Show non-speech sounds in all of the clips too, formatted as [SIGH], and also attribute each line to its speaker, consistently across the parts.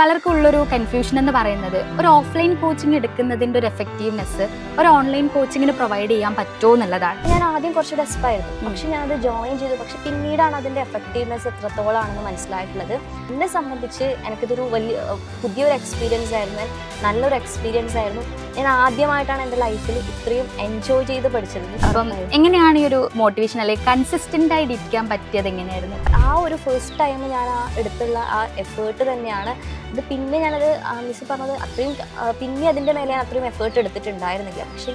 Speaker 1: പലർക്കും ഉള്ളൊരു കൺഫ്യൂഷൻ എന്ന് പറയുന്നത് ഒരു ഓഫ്ലൈൻ കോച്ചിങ് എടുക്കുന്നതിന്റെ ഒരു എഫക്റ്റീവ്നെസ് ഒരു ഓൺലൈൻ കോച്ചിങ്ങിന് പ്രൊവൈഡ് ചെയ്യാൻ പറ്റുമോ എന്നുള്ളതാണ്.
Speaker 2: ഞാൻ ആദ്യം കുറച്ച് ഡെസ്പായിരുന്നു പക്ഷെ ഞാൻ അത് ജോയിൻ ചെയ്തു. പക്ഷെ പിന്നീടാണ് അതിന്റെ എഫക്റ്റീവ്നെസ് എത്രത്തോളാണെന്ന് മനസ്സിലായിട്ടുള്ളത്. എന്നെ സംബന്ധിച്ച് എനിക്കിതൊരു വലിയ പുതിയൊരു എക്സ്പീരിയൻസ് ആയിരുന്നു. നല്ലൊരു എക്സ്പീരിയൻസ് ആയിരുന്നു. ഞാൻ ആദ്യമായിട്ടാണ് എന്റെ ലൈഫിൽ ഇത്രയും എൻജോയ് ചെയ്ത് പഠിച്ചത്
Speaker 1: അപ്പം എങ്ങനെയാണ് ഈ ഒരു മോട്ടിവേഷൻ അല്ലെങ്കിൽ കൺസിസ്റ്റന്റ് ആയിട്ട് ഇരിക്കാൻ പറ്റിയത് എങ്ങനെയായിരുന്നു?
Speaker 2: ആ ഒരു ഫസ്റ്റ് ടൈം ഞാൻ ആ എടുത്തുള്ള ആ എഫേർട്ട് തന്നെയാണ് അത് പിന്നെ ഞാനത് മിസ് പറഞ്ഞത് അത്രയും പിന്നെ അതിന്റെ മേലെ ഞാൻ അത്രയും എഫേർട്ട് എടുത്തിട്ടുണ്ടായിരുന്നില്ല. പക്ഷേ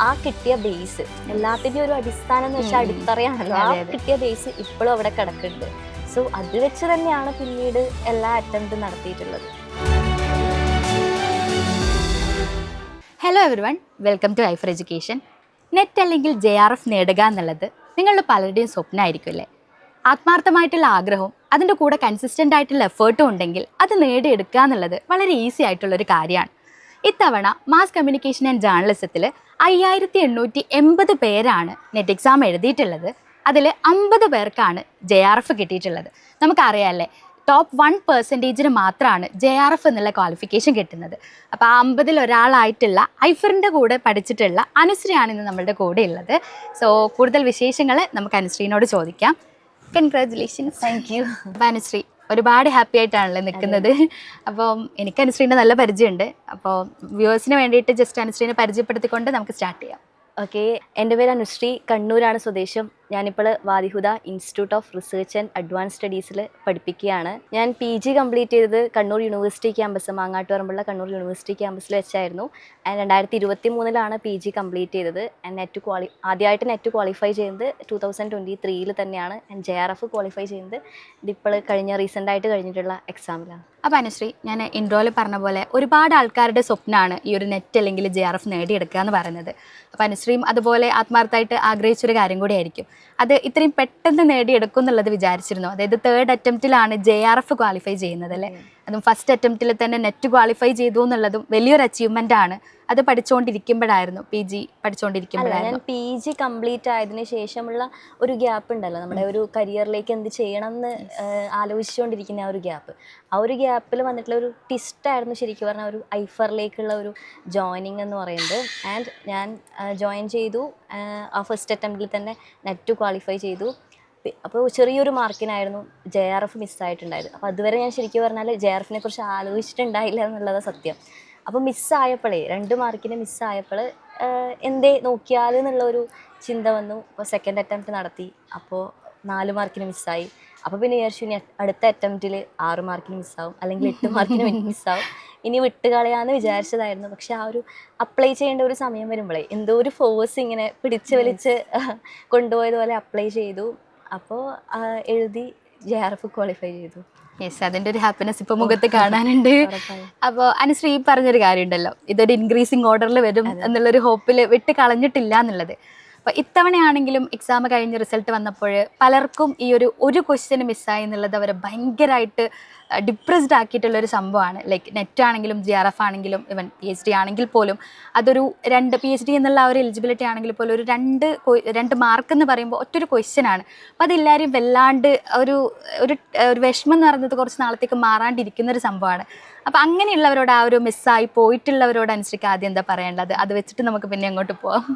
Speaker 2: ആ കിട്ടിയ ബേസ് എല്ലാത്തിന്റെയും ഒരു അടിസ്ഥാനം എന്ന് വെച്ചാൽ. അടിത്തറയാണല്ലോ ആ. കിട്ടിയ ബേസ് ഇപ്പോഴും അവിടെ കിടക്കുന്നുണ്ട്. സോ അത് വെച്ച് തന്നെയാണ് പിന്നീട് എല്ലാ അറ്റംപ്റ്റും നടത്തിയിട്ടുള്ളത്.
Speaker 1: Hello everyone welcome to life education NET അല്ലെങ്കിൽ ജെ ആർ എഫ് നേടുക എന്നുള്ളത് നിങ്ങളുടെ പലരുടെയും സ്വപ്നമായിരിക്കും അല്ലേ? ആത്മാർത്ഥമായിട്ടുള്ള ആഗ്രഹവും അതിന്റെ കൂടെ കൺസിസ്റ്റന്റ് ആയിട്ടുള്ള എഫേർട്ടും ഉണ്ടെങ്കിൽ അത് നേടിയെടുക്കുക എന്നുള്ളത് വളരെ ഈസി ആയിട്ടുള്ളൊരു കാര്യമാണ്. ഇത്തവണ മാസ് കമ്മ്യൂണിക്കേഷൻ ആൻഡ് ജേർണലിസത്തിൽ അയ്യായിരത്തി എണ്ണൂറ്റി എൺപത് പേരാണ് നെറ്റ് എക്സാം എഴുതിയിട്ടുള്ളത്. അതിൽ അമ്പത് പേർക്കാണ് ജെ ആർ എഫ് കിട്ടിയിട്ടുള്ളത്. നമുക്കറിയാമല്ലേ ടോപ്പ് വൺ പെർസെന്റേജിന് മാത്രമാണ് ജെ ആർ എഫ് എന്നുള്ള ക്വാളിഫിക്കേഷൻ കിട്ടുന്നത്. അപ്പോൾ ആ അമ്പതിൽ ഒരാളായിട്ടുള്ള ഐഫറിന്റെ കൂടെ പഠിച്ചിട്ടുള്ള അനുശ്രീയാണ് ഇന്ന് നമ്മളുടെ കൂടെ ഉള്ളത് സോ കൂടുതൽ വിശേഷങ്ങൾ നമുക്ക് അനുശ്രീനോട് ചോദിക്കാം. കൺഗ്രാറ്റുലേഷൻസ്
Speaker 2: താങ്ക് യു
Speaker 1: അനുശ്രീ ഒരുപാട് ഹാപ്പി ആയിട്ടാണല്ലോ നിൽക്കുന്നത്. അപ്പോൾ എനിക്ക് അനുശ്രീന്റെ നല്ല പരിചയമുണ്ട്. അപ്പോൾ വ്യൂവേഴ്സിന് വേണ്ടിയിട്ട് ജസ്റ്റ് അനുശ്രീനെ പരിചയപ്പെടുത്തിക്കൊണ്ട് നമുക്ക് സ്റ്റാർട്ട് ചെയ്യാം.
Speaker 2: ഓക്കെ എന്റെ പേര് അനുശ്രീ കണ്ണൂരാണ് സ്വദേശം. ഞാനിപ്പോൾ Wadihuda institute of research and advance സ്റ്റഡീസിൽ പഠിപ്പിക്കുകയാണ്. ഞാൻ പി ജി കംപ്ലീറ്റ് ചെയ്തത് കണ്ണൂർ യൂണിവേഴ്സിറ്റി ക്യാമ്പസ് മാങ്ങാട്ടുപറമ്പുള്ള കണ്ണൂർ യൂണിവേഴ്സിറ്റി ക്യാമ്പസിൽ വെച്ചായിരുന്നു. ആൻഡ് രണ്ടായിരത്തി ഇരുപത്തി മൂന്നിലാണ് പി ജി കംപ്ലീറ്റ് ചെയ്തത്. ആൻഡ് നെറ്റ് ക്വാളി ആദ്യമായിട്ട് നെറ്റ് ക്വാളിഫൈ ചെയ്യുന്നത് ടു തൗസൻഡ് ട്വന്റി ത്രീയിൽ തന്നെയാണ്. And J R F qualify ചെയ്യുന്നത്. ഇതിപ്പോൾ കഴിഞ്ഞ റീസെന്റായിട്ട് കഴിഞ്ഞിട്ടുള്ള എക്സാമിലാണ്
Speaker 1: അപ്പോൾ അനുശ്രീ ഞാൻ ഇൻട്രോയിൽ പറഞ്ഞ പോലെ ഒരുപാട് ആൾക്കാരുടെ സ്വപ്നമാണ് ഈ ഒരു നെറ്റ് അല്ലെങ്കിൽ ജെ ആർ എഫ് നേടിയെടുക്കുക എന്ന് പറയുന്നത്. അപ്പോൾ അനുശ്രീയും അതുപോലെ ആത്മാർത്ഥമായിട്ട് ആഗ്രഹിച്ചൊരു കാര്യം കൂടിയായിരിക്കും അത് ഇത്രയും പെട്ടെന്ന് നേടിയെടുക്കും എന്നുള്ളത് വിചാരിച്ചിരുന്നു. അതായത് തേർഡ് അറ്റംപ്റ്റിലാണ് ജെ ആർ എഫ് ക്വാളിഫൈ ചെയ്യുന്നത് അല്ലേ? അതും ഫസ്റ്റ് അറ്റംപ്റ്റിൽ തന്നെ നെറ്റ് ക്വാളിഫൈ ചെയ്തു എന്നുള്ളതും വലിയൊരു അച്ചീവ്മെന്റ് ആണ്. അത് പഠിച്ചുകൊണ്ടിരിക്കുമ്പോഴായിരുന്നു പി ജി പഠിച്ചുകൊണ്ടിരിക്കുമ്പോഴായിരുന്നു
Speaker 2: പി ജി കംപ്ലീറ്റ് ആയതിനു ശേഷമുള്ള ഒരു ഗ്യാപ്പ് ഉണ്ടല്ലോ. നമ്മുടെ ഒരു കരിയറിലേക്ക് എന്ത് ചെയ്യണം എന്ന് ആലോചിച്ചുകൊണ്ടിരിക്കുന്ന ആ ഒരു ഗ്യാപ്പ് ആ ഒരു ഗ്യാപ്പിൽ വന്നിട്ടുള്ള ഒരു ട്വിസ്റ്റായിരുന്നു ശരിക്കും പറഞ്ഞാൽ ഒരു ഐഫറിലേക്കുള്ള ഒരു ജോയിനിങ് എന്ന് പറയുന്നത്. ആൻഡ് ഞാൻ ജോയിൻ ചെയ്തു. ആ, ഫസ്റ്റ് അറ്റംപ്റ്റിൽ തന്നെ നെറ്റ് ക്വാളിഫൈ ചെയ്തു. അപ്പോൾ ചെറിയൊരു മാർക്കിനായിരുന്നു ജെ ആർ എഫ് മിസ്സായിട്ടുണ്ടായത് അപ്പോൾ അതുവരെ ഞാൻ ശരിക്കും പറഞ്ഞാൽ ജെ ആർ എഫിനെ കുറിച്ച് ആലോചിച്ചിട്ടുണ്ടായില്ല എന്നുള്ളതാണ് സത്യം. അപ്പോൾ മിസ്സായപ്പോഴേ രണ്ട് മാർക്കിന് മിസ്സായപ്പോൾ എന്തേ നോക്കിയാൽ എന്നുള്ളൊരു ചിന്ത വന്നു. അപ്പോൾ സെക്കൻഡ് അറ്റംപ്റ്റ് നടത്തി. അപ്പോൾ നാല് മാർക്കിന് മിസ്സായി അപ്പോൾ പിന്നെ വിചാരിച്ചു ഇനി അടുത്ത അറ്റംപ്റ്റിൽ ആറ് മാർക്കിന് മിസ്സാവും അല്ലെങ്കിൽ എട്ട് മാർക്കിന് മിസ്സാവും ഇനി വിട്ട് കളയാന്ന് വിചാരിച്ചതായിരുന്നു. പക്ഷെ ആ ഒരു അപ്ലൈ ചെയ്യേണ്ട ഒരു സമയം വരുമ്പോഴേ എന്തോ ഒരു ഫോഴ്സ് ഇങ്ങനെ പിടിച്ച് വലിച്ച് കൊണ്ടുപോയതുപോലെ അപ്ലൈ ചെയ്തു. അപ്പോൾ എഴുതി ജെ ആർ എഫ് ക്വാളിഫൈ ചെയ്തു.
Speaker 1: യെസ് അതിന്റെ ഒരു ഹാപ്പിനെസ് ഇപ്പോൾ മുഖത്ത് കാണാനുണ്ട്. അപ്പോൾ അനുശ്രീ പറഞ്ഞൊരു കാര്യമുണ്ടല്ലോ. ഇതൊരു ഇൻക്രീസിങ് ഓർഡറിൽ വരും എന്നുള്ളൊരു ഹോപ്പിൽ വിട്ട് കളഞ്ഞിട്ടില്ല എന്നുള്ളത്. അപ്പോൾ ഇത്തവണയാണെങ്കിലും എക്സാം കഴിഞ്ഞ് റിസൾട്ട് വന്നപ്പോൾ പലർക്കും ഈ ഒരു ഒരു ക്വസ്റ്റ്യൻ മിസ്സായി എന്നുള്ളത് അവരെ ഭയങ്കരമായിട്ട് ഡിപ്രസ്ഡ് ആക്കിയിട്ടുള്ള ഒരു സംഭവമാണ്. ലൈക്ക് നെറ്റ് ആണെങ്കിലും ജി ആർ എഫ് ആണെങ്കിലും ഇവൻ പി എച്ച് ഡി ആണെങ്കിൽ പോലും അതൊരു രണ്ട് പി എച്ച് ഡി എന്നുള്ള ആ ഒരു എലിജിബിലിറ്റി ആണെങ്കിൽ പോലും ഒരു രണ്ട് രണ്ട് മാർക്ക് എന്ന് പറയുമ്പോൾ ഒറ്റൊരു ക്വസ്റ്റ്യൻ ആണ്. അപ്പോൾ അതെല്ലാവരും വല്ലാണ്ട് ഒരു ഒരു ഒരു വിഷമം എന്ന് പറയുന്നത് കുറച്ച് നാളത്തേക്ക് മാറാണ്ടിരിക്കുന്ന ഒരു സംഭവമാണ്. അപ്പോൾ അങ്ങനെയുള്ളവരോട് ആ ഒരു മിസ്സായി പോയിട്ടുള്ളവരോട് അനുസരിച്ച് ആദ്യം എന്താ പറയേണ്ടത് അത് വെച്ചിട്ട് നമുക്ക് പിന്നെ അങ്ങോട്ട് പോവാം.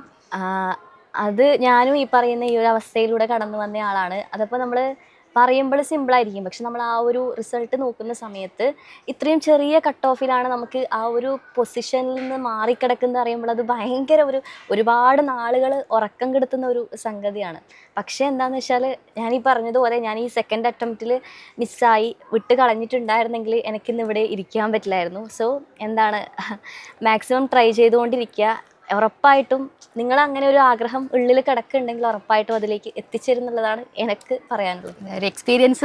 Speaker 2: അത് ഞാനും ഈ പറയുന്ന ഈ ഒരു അവസ്ഥയിലൂടെ കടന്നു വന്ന ആളാണ്. അതപ്പോൾ നമ്മൾ പറയുമ്പോൾ സിമ്പിളായിരിക്കും പക്ഷെ നമ്മൾ ആ ഒരു റിസൾട്ട് നോക്കുന്ന സമയത്ത് ഇത്രയും ചെറിയ കട്ട് ഓഫിലാണ് നമുക്ക് ആ ഒരു പൊസിഷനിൽ നിന്ന് മാറിക്കിടക്കുന്ന അറിയുമ്പോൾ അത് ഭയങ്കര ഒരു ഒരുപാട് നാളുകൾ ഉറക്കം കെടുത്തുന്ന ഒരു സംഗതിയാണ്. പക്ഷേ എന്താണെന്ന് വെച്ചാൽ ഞാൻ ഈ പറഞ്ഞതുപോലെ ഞാൻ ഈ സെക്കൻഡ് അറ്റംപ്റ്റിൽ മിസ്സായി വിട്ട് കളഞ്ഞിട്ടുണ്ടായിരുന്നെങ്കിൽ എനിക്കിന്ന് ഇവിടെ ഇരിക്കാൻ പറ്റില്ലായിരുന്നു. സോ എന്താണ്? [LAUGHS] മാക്സിമം ട്രൈ ചെയ്തുകൊണ്ടിരിക്കുക ഉറപ്പായിട്ടും നിങ്ങൾ അങ്ങനെ ഒരു ആഗ്രഹം ഉള്ളിൽ കിടക്കുന്നുണ്ടെങ്കിൽ ഉറപ്പായിട്ടും അതിലേക്ക് എത്തിച്ചേരുന്നുള്ളതാണ് എനിക്ക് പറയാനുള്ളത്.
Speaker 1: ഒരു എക്സ്പീരിയൻസ്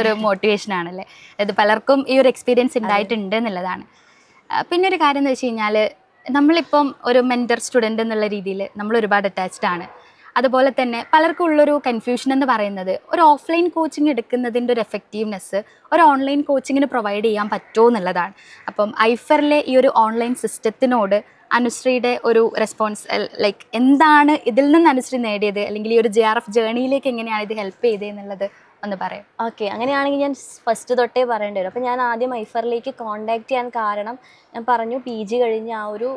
Speaker 1: ഒരു മോട്ടിവേഷൻ ആണല്ലേ? അതായത് പലർക്കും ഈ ഒരു എക്സ്പീരിയൻസ് ഉണ്ടായിട്ടുണ്ട് എന്നുള്ളതാണ്. പിന്നെ ഒരു കാര്യം എന്ന് വെച്ച് കഴിഞ്ഞാൽ നമ്മളിപ്പം ഒരു മെന്റർ സ്റ്റുഡന്റ് എന്നുള്ള രീതിയിൽ നമ്മൾ ഒരുപാട് അറ്റാച്ച്ഡ് ആണ്. അതുപോലെ തന്നെ പലർക്കും ഉള്ളൊരു കൺഫ്യൂഷൻ എന്ന് പറയുന്നത് ഒരു ഓഫ്ലൈൻ കോച്ചിങ് എടുക്കുന്നതിന്റെ ഒരു എഫക്റ്റീവ്നെസ് ഒരു ഓൺലൈൻ കോച്ചിങ്ങിന് പ്രൊവൈഡ് ചെയ്യാൻ പറ്റുമോ എന്നുള്ളതാണ്. അപ്പം ഐഫറിലെ ഈ ഒരു ഓൺലൈൻ സിസ്റ്റത്തിനോട് അനുശ്രീയുടെ ഒരു റെസ്പോൺസ് ലൈക്ക് എന്താണ് ഇതിൽ നിന്ന് അനുശ്രീ നേടിയത്? അല്ലെങ്കിൽ ഈ ഒരു ജെ ആർ എഫ് ജേണിയിലേക്ക് എങ്ങനെയാണ് ഇത് ഹെൽപ്പ് ചെയ്തത് എന്നുള്ളത് ഒന്ന് പറയാം.
Speaker 2: ഓക്കെ അങ്ങനെയാണെങ്കിൽ ഞാൻ ഫസ്റ്റ് തൊട്ടേ പറയേണ്ടി വരും. അപ്പോൾ ഞാൻ ആദ്യം ഐഫറിലേക്ക് കോണ്ടാക്ട് ചെയ്യാൻ കാരണം ഞാൻ പറഞ്ഞു പി ജി കഴിഞ്ഞ് ആ ഒരു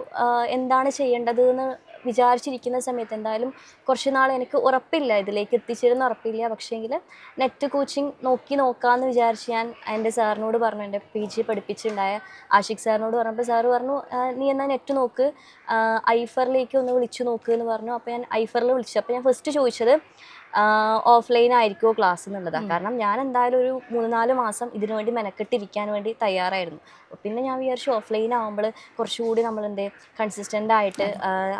Speaker 2: എന്താണ് ചെയ്യേണ്ടത് എന്ന് വിചാരിച്ചിരിക്കുന്ന സമയത്ത് എന്തായാലും കുറച്ച് നാൾ എനിക്ക് ഉറപ്പില്ല ഇതിലേക്ക് എത്തിച്ചേരുന്ന ഉറപ്പില്ല. പക്ഷേങ്കിൽ നെറ്റ് കോച്ചിങ് നോക്കി നോക്കാമെന്ന് വിചാരിച്ച് ഞാൻ എന്റെ സാറിനോട് പറഞ്ഞു എന്റെ പി ജി പഠിപ്പിച്ചിട്ടുണ്ടായ ആഷിഖ് സാറിനോട് പറഞ്ഞപ്പോൾ സാറ് പറഞ്ഞു നീ എന്നാൽ നെറ്റ് നോക്ക്. ഐഫറിലേക്ക് ഒന്ന് വിളിച്ചു നോക്ക് എന്ന് പറഞ്ഞു. അപ്പോൾ ഞാൻ ഐഫറിൽ വിളിച്ചു. അപ്പോൾ ഞാൻ ഫസ്റ്റ് ചോദിച്ചത് ഓഫ്ലൈൻ ആയിരിക്കുമോ ക്ലാസ് എന്നുള്ളതാണ് കാരണം ഞാൻ എന്തായാലും ഒരു മൂന്ന് നാല് മാസം ഇതിനു വേണ്ടി മെനക്കെട്ടിരിക്കാൻ വേണ്ടി തയ്യാറായിരുന്നു. പിന്നെ ഞാൻ വിചാരിച്ചു ഓഫ്ലൈൻ ആകുമ്പോൾ കുറച്ചുകൂടി നമ്മൾ എന്ത് കൺസിസ്റ്റന്റ് ആയിട്ട്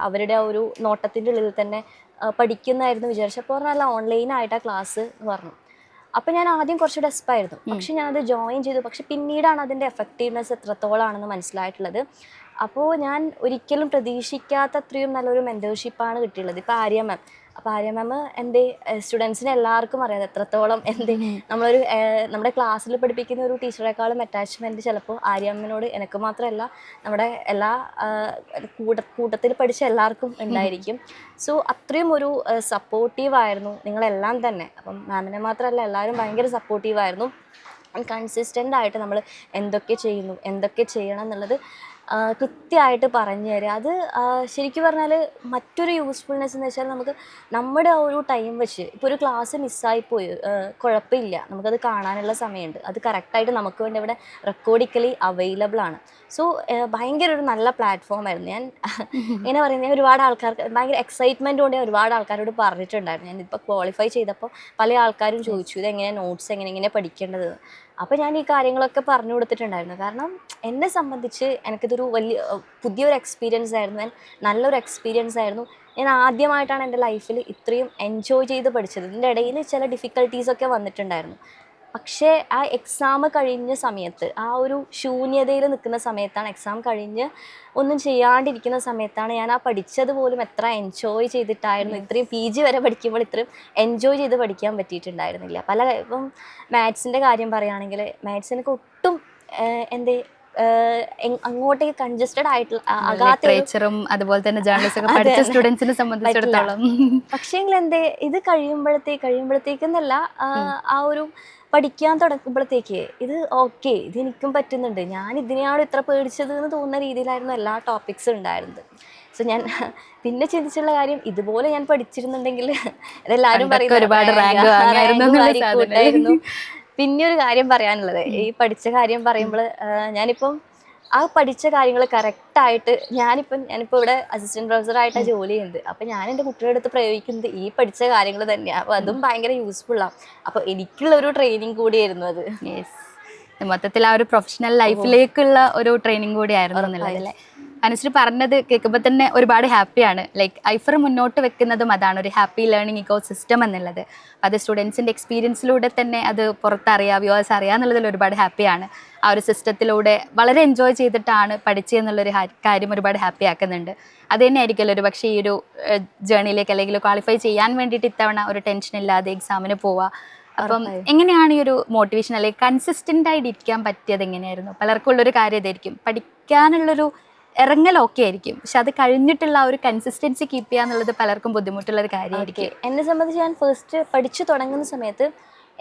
Speaker 2: അവരുടെ ആ ഒരു നോട്ടത്തിന്റെ ഉള്ളിൽ തന്നെ പഠിക്കുന്നതായിരുന്നു വിചാരിച്ചപ്പോൾ പറഞ്ഞാൽ ഓൺലൈൻ ആ ക്ലാസ് എന്ന് പറഞ്ഞു. അപ്പോൾ ഞാൻ ആദ്യം കുറച്ച് ഡെസ്പായിരുന്നു പക്ഷെ ഞാനത് ജോയിൻ ചെയ്തു. പക്ഷെ പിന്നീടാണ് അതിന്റെ എഫക്റ്റീവ്നെസ് എത്രത്തോളാണെന്ന് മനസ്സിലായിട്ടുള്ളത്. അപ്പോൾ ഞാൻ ഒരിക്കലും പ്രതീക്ഷിക്കാത്ത അത്രയും നല്ലൊരു മെന്റർഷിപ്പാണ് കിട്ടിയുള്ളത്. ഇപ്പോൾ ആര്യ മാം അപ്പോൾ ആര്യ മാം എന്റെ സ്റ്റുഡൻസിന് എല്ലാവർക്കും അറിയാം. എത്രത്തോളം എന്റെ നമ്മളൊരു നമ്മുടെ ക്ലാസ്സിൽ പഠിപ്പിക്കുന്ന ഒരു ടീച്ചറെക്കാളും അറ്റാച്ച്മെന്റ് ചിലപ്പോൾ ആര്യ മാമിനോട് എനിക്ക് മാത്രമല്ല നമ്മുടെ എല്ലാ കൂട്ട കൂട്ടത്തിൽ പഠിച്ച എല്ലാവർക്കും ഉണ്ടായിരിക്കും. സോ അത്രയും ഒരു സപ്പോർട്ടീവായിരുന്നു നിങ്ങളെല്ലാം തന്നെ. അപ്പം മാമിനെ മാത്രമല്ല എല്ലാവരും ഭയങ്കര സപ്പോർട്ടീവായിരുന്നു കൺസിസ്റ്റന്റ് ആയിട്ട് നമ്മൾ എന്തൊക്കെ ചെയ്യുന്നു എന്തൊക്കെ ചെയ്യണം എന്നുള്ളത് കൃത്യമായിട്ട് പറഞ്ഞു തരിക അത് ശരിക്കും പറഞ്ഞാൽ മറ്റൊരു യൂസ്ഫുൾനെസ് എന്ന് വെച്ചാൽ നമുക്ക് നമ്മുടെ ആ ഒരു ടൈം വെച്ച് ഇപ്പോൾ ഒരു ക്ലാസ് മിസ്സായിപ്പോയി കുഴപ്പമില്ല. നമുക്കത് കാണാനുള്ള സമയമുണ്ട്. അത് കറക്റ്റായിട്ട് നമുക്ക് വേണ്ടി ഇവിടെ റെക്കോർഡിക്കലി അവൈലബിൾ ആണ്. സോ ഭയങ്കര ഒരു നല്ല പ്ലാറ്റ്ഫോം ആയിരുന്നു. ഞാൻ [LAUGHS] ഇങ്ങനെ പറയുന്നത് ഒരുപാട് ആൾക്കാർക്ക് ഭയങ്കര എക്സൈറ്റ്മെന്റ് കൊണ്ട് ഞാൻ ഒരുപാട് ആൾക്കാരോട് പറഞ്ഞിട്ടുണ്ടായിരുന്നു. ഞാൻ ഇപ്പോൾ ക്വാളിഫൈ ചെയ്തപ്പോൾ പല ആൾക്കാരും ചോദിച്ചു ഇത് എങ്ങനെ നോട്ട്സ് എങ്ങനെ എങ്ങനെ പഠിക്കേണ്ടത്? അപ്പോൾ ഞാൻ ഈ കാര്യങ്ങളൊക്കെ പറഞ്ഞു കൊടുത്തിട്ടുണ്ടായിരുന്നു. കാരണം എന്നെ സംബന്ധിച്ച് എനിക്കിതൊരു വലിയ പുതിയൊരു എക്സ്പീരിയൻസ് ആയിരുന്നു. ഞാൻ നല്ലൊരു എക്സ്പീരിയൻസ് ആയിരുന്നു. ഞാൻ ആദ്യമായിട്ടാണ് എന്റെ ലൈഫിൽ ഇത്രയും എൻജോയ് ചെയ്ത് പഠിച്ചത്. ഇതിന്റെ ഇടയിൽ ചില ഡിഫിക്കൽട്ടീസൊക്കെ വന്നിട്ടുണ്ടായിരുന്നു. പക്ഷേ ആ എക്സാം കഴിഞ്ഞ സമയത്ത് ആ ഒരു ശൂന്യതയിൽ നിൽക്കുന്ന സമയത്താണ് എക്സാം കഴിഞ്ഞ് ഒന്നും ചെയ്യാണ്ടിരിക്കുന്ന സമയത്താണ് ഞാൻ ആ പഠിച്ചത് പോലും എത്ര എൻജോയ് ചെയ്തിട്ടായിരുന്നു ഇത്രയും പി ജി വരെ പഠിക്കുമ്പോൾ ഇത്രയും എൻജോയ് ചെയ്ത് പഠിക്കാൻ പറ്റിയിട്ടുണ്ടായിരുന്നില്ല. പല ഇപ്പം മാത്സിന്റെ കാര്യം പറയുകയാണെങ്കിൽ മാത്സ് എനിക്ക് ഒട്ടും എന്ത് അങ്ങോട്ടേക്ക് കൺജസ്റ്റഡ് ആയിട്ടുള്ള
Speaker 1: ലിറ്ററേച്ചറും അതുപോലെ തന്നെ ജേർണലിസ്റ്റ് ഒക്കെ പഠിച്ച
Speaker 2: അതെ.
Speaker 1: സ്റ്റുഡൻസിനെ സംബന്ധിച്ചിടത്തോളം.
Speaker 2: പക്ഷേങ്കിൽ എന്തേ ഇത് കഴിയുമ്പോഴത്തേക്ക് കഴിയുമ്പോഴത്തേക്കെന്നല്ല ആ ഒരു പഠിക്കാൻ തുടങ്ങുമ്പോഴത്തേക്ക് ഇത് ഓക്കെ ഇത് എനിക്കും പറ്റുന്നുണ്ട്. ഞാൻ ഇതിനെയാണ് ഇത്ര പേടിച്ചത് എന്ന് തോന്നുന്ന രീതിയിലായിരുന്നു എല്ലാ ടോപ്പിക്സും ഉണ്ടായിരുന്നത്. സോ ഞാൻ [LAUGHS] പിന്നെ ചിന്തിച്ചുള്ള കാര്യം ഇതുപോലെ ഞാൻ പഠിച്ചിരുന്നുണ്ടെങ്കിൽ [LAUGHS] അതെല്ലാവരും
Speaker 1: പറയുന്നത് ഒരുപാട് റാങ്ക്.
Speaker 2: പിന്നെ ഒരു കാര്യം പറയാനുള്ളത്. ഈ പഠിച്ച കാര്യം പറയുമ്പോൾ ഞാനിപ്പം ആ പഠിച്ച കാര്യങ്ങൾ കറക്റ്റായിട്ട് ഞാനിപ്പം ഞാനിപ്പോൾ ഇവിടെ അസിസ്റ്റന്റ് പ്രൊഫസറായിട്ടാണ് ജോലി ചെയ്യുന്നത്. അപ്പം ഞാൻ എന്റെ കുട്ടികളുടെ അടുത്ത് പ്രയോഗിക്കുന്നത് ഈ പഠിച്ച കാര്യങ്ങൾ തന്നെയാണ് അപ്പോൾ അതും ഭയങ്കര യൂസ്ഫുള്ളാണ് അപ്പോൾ എനിക്കുള്ള ഒരു ട്രെയിനിങ് കൂടിയായിരുന്നു അത്.
Speaker 1: യെസ് മൊത്തത്തിൽ ആ ഒരു പ്രൊഫഷണൽ ലൈഫിലേക്കുള്ള ഒരു ട്രെയിനിങ് കൂടിയായിരുന്നു എന്നുള്ളത് അല്ലേ? അനുശ്രീ പറഞ്ഞത് കേൾക്കുമ്പോൾ തന്നെ ഒരുപാട് ഹാപ്പിയാണ് ലൈക്ക് ഐഫർ മുന്നോട്ട് വെക്കുന്നതും അതാണ് ഒരു ഹാപ്പി ലേണിംഗ് ഇക്കോ സിസ്റ്റം എന്നുള്ളത് അത് സ്റ്റുഡൻസിന്റെ എക്സ്പീരിയൻസിലൂടെ തന്നെ അത് പുറത്തറിയാം വ്യൂവേഴ്സ് അറിയാം എന്നുള്ളതിൽ ഒരുപാട് ഹാപ്പിയാണ് ആ ഒരു സിസ്റ്റത്തിലൂടെ വളരെ എൻജോയ് ചെയ്തിട്ടാണ് പഠിച്ചതെന്നുള്ളൊരു കാര്യം ഒരുപാട് ഹാപ്പി ആക്കുന്നുണ്ട്. അത് തന്നെ ആയിരിക്കുമല്ലോ ഒരു പക്ഷേ ഈ ഒരു ജേണിയിലേക്ക് അല്ലെങ്കിൽ ക്വാളിഫൈ ചെയ്യാൻ വേണ്ടിയിട്ട് ഇത്തവണ ഒരു ടെൻഷൻ ഇല്ലാതെ എക്സാമിന് പോവുക അപ്പം എങ്ങനെയാണ് ഈ ഒരു മോട്ടിവേഷൻ അല്ലെങ്കിൽ കൺസിസ്റ്റന്റ് ആയിട്ട് ഇരിക്കാൻ പറ്റിയത് എങ്ങനെയായിരുന്നു? പലർക്കും ഉള്ളൊരു കാര്യം ഇതായിരിക്കും. പഠിക്കാനുള്ളൊരു ഇറങ്ങൽ ഓക്കെ ആയിരിക്കും പക്ഷെ അത് കഴിഞ്ഞിട്ടുള്ള ആ ഒരു കൺസിസ്റ്റൻസി കീപ്പ് ചെയ്യുക എന്നുള്ളത് പലർക്കും ബുദ്ധിമുട്ടുള്ള ഒരു കാര്യമായിരിക്കും
Speaker 2: എന്നെ സംബന്ധിച്ച് ഞാൻ ഫസ്റ്റ് പഠിച്ചു തുടങ്ങുന്ന സമയത്ത്